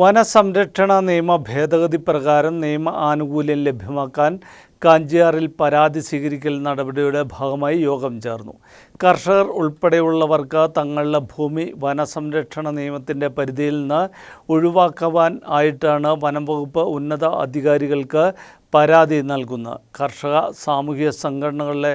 വനസംരക്ഷണ നിയമ ഭേദഗതി പ്രകാരം നിയമ ആനുകൂല്യം ലഭ്യമാക്കാൻ കാഞ്ചിയാറിൽ പരാതി സ്വീകരിക്കൽ നടപടിയുടെ ഭാഗമായി യോഗം ചേർന്നു. കർഷകർ ഉൾപ്പെടെയുള്ളവർക്ക് തങ്ങളുടെ ഭൂമി വനസംരക്ഷണ നിയമത്തിന്റെ പരിധിയിൽ നിന്ന് ഒഴിവാക്കുവാൻ ആയിട്ടാണ് വനം വകുപ്പ് ഉന്നത അധികാരികൾക്ക് പരാതി നൽകുന്നത്. കർഷക സാമൂഹിക സംഘടനകളുടെ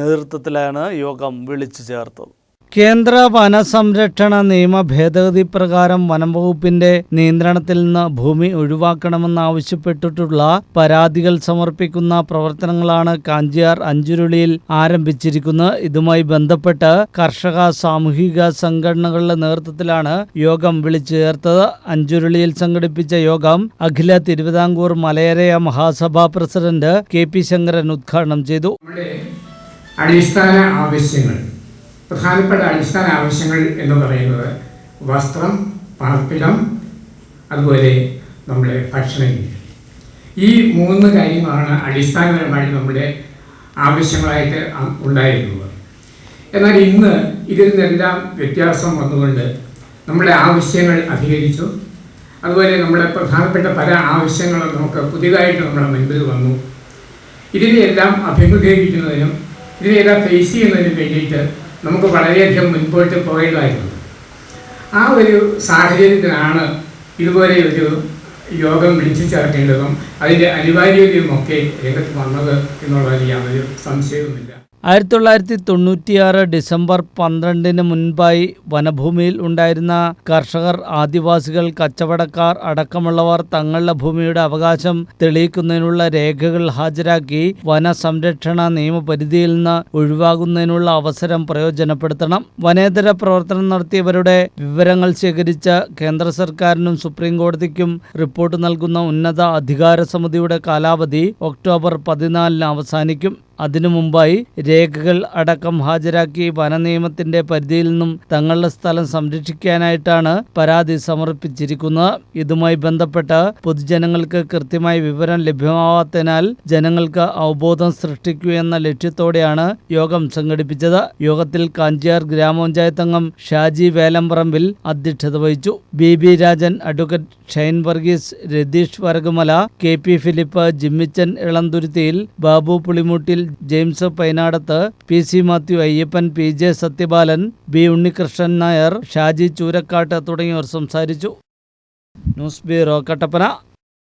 നേതൃത്വത്തിലാണ് യോഗം വിളിച്ചു ചേർത്തത്. കേന്ദ്ര വനസംരക്ഷണ നിയമ ഭേദഗതി പ്രകാരം വനം വകുപ്പിന്റെ നിയന്ത്രണത്തിൽ നിന്ന് ഭൂമി ഒഴിവാക്കണമെന്നാവശ്യപ്പെട്ടിട്ടുള്ള പരാതികൾ സമർപ്പിക്കുന്ന പ്രവർത്തനങ്ങളാണ് കാഞ്ചിയാർ അഞ്ചുരുളിയിൽ ആരംഭിച്ചിരിക്കുന്നത്. ഇതുമായി ബന്ധപ്പെട്ട് കർഷക സാമൂഹിക സംഘടനകളുടെ നേതൃത്വത്തിലാണ് യോഗം വിളിച്ചു ചേർത്തത് അഞ്ചുരുളിയിൽ സംഘടിപ്പിച്ച യോഗം Akhila Thiruvithamkoor Malayaraya Mahasabha president K P Sankaran ഉദ്ഘാടനം ചെയ്തു. അടിസ്ഥാന ആവശ്യങ്ങൾ പ്രധാനപ്പെട്ട അടിസ്ഥാന ആവശ്യങ്ങൾ എന്ന് പറയുന്നത് വസ്ത്രം പാർപ്പിടം അതുപോലെ നമ്മുടെ ഭക്ഷണം ഈ മൂന്ന് കാര്യങ്ങളാണ് അടിസ്ഥാനപരമായി നമ്മുടെ ആവശ്യങ്ങളായിട്ട് ഉണ്ടായിരുന്നത്. എന്നാൽ ഇന്ന് ഇതിൽ നിന്നെല്ലാം വ്യത്യാസം വന്നുകൊണ്ട് നമ്മുടെ ആവശ്യങ്ങൾ അധികരിച്ചു. അതുപോലെ നമ്മുടെ പ്രധാനപ്പെട്ട പല ആവശ്യങ്ങളും നമുക്ക് പുതിയതായിട്ട് നമ്മുടെ മുൻപിൽ വന്നു. ഇതിനെയെല്ലാം അഭിമുഖീകരിക്കുന്നതിനും ഇതിനെയെല്ലാം ഫേസ് ചെയ്യുന്നതിനും വേണ്ടിയിട്ട് നമുക്ക് വളരെയധികം മുൻപോട്ട് പോകേണ്ടതായിരുന്നു ആ ഒരു സാഹചര്യത്തിലാണ് ഇതുപോലെ ഒരു യോഗം വിളിച്ചു ചേർക്കേണ്ടതും അതിന്റെ അനിവാര്യതയുമൊക്കെ രംഗത്ത് വന്നത് എന്നുള്ളതിൽ യാതൊരു സംശയവുമില്ല. ആയിരത്തി തൊള്ളായിരത്തി തൊണ്ണൂറ്റിയാറ് ഡിസംബർ പന്ത്രണ്ടിന് മുൻപായി വനഭൂമിയിൽ ഉണ്ടായിരുന്ന കർഷകർ ആദിവാസികൾ കച്ചവടക്കാർ അടക്കമുള്ളവർ തങ്ങളുടെ ഭൂമിയുടെ അവകാശം തെളിയിക്കുന്നതിനുള്ള രേഖകൾ ഹാജരാക്കി വനസംരക്ഷണ നിയമപരിധിയിൽ നിന്ന് ഒഴിവാകുന്നതിനുള്ള അവസരം പ്രയോജനപ്പെടുത്തണം. വനേതര പ്രവർത്തനം നടത്തിയവരുടെ വിവരങ്ങൾ ശേഖരിച്ച കേന്ദ്ര സർക്കാരിനും സുപ്രീം കോടതിക്കും റിപ്പോർട്ട് നൽകുന്ന ഉന്നത അധികാര സമിതിയുടെ കാലാവധി ഒക്ടോബർ പതിനാലിന് അവസാനിക്കും. അതിനു മുമ്പായി രേഖകൾ അടക്കം ഹാജരാക്കി വനനിയമത്തിന്റെ പരിധിയിൽ നിന്നും തങ്ങളുടെ സ്ഥലം സംരക്ഷിക്കാനായിട്ടാണ് പരാതി സമർപ്പിച്ചിരിക്കുന്നത്. ഇതുമായി ബന്ധപ്പെട്ട് പൊതുജനങ്ങൾക്ക് കൃത്യമായ വിവരം ലഭ്യമാവാത്തതിനാൽ ജനങ്ങൾക്ക് അവബോധം സൃഷ്ടിക്കൂ എന്ന ലക്ഷ്യത്തോടെയാണ് യോഗം സംഘടിപ്പിച്ചത്. യോഗത്തിൽ കാഞ്ചിയാർ ഗ്രാമപഞ്ചായത്ത് അംഗം ഷാജി വേലമ്പറമ്പിൽ അധ്യക്ഷത വഹിച്ചു. B B Rajan advocate Shine Varghese Ratheesh Varakumala K P Philip Jimmichan Elanthuruthiyil Babu Pulimuttil James Painadath P C Mathew Ayyappan P J Sathyabalan B Unnikrishnan Nair Shaji Choorakkattu തുടങ്ങിയവർ സംസാരിച്ചു. News bureau Kattappana.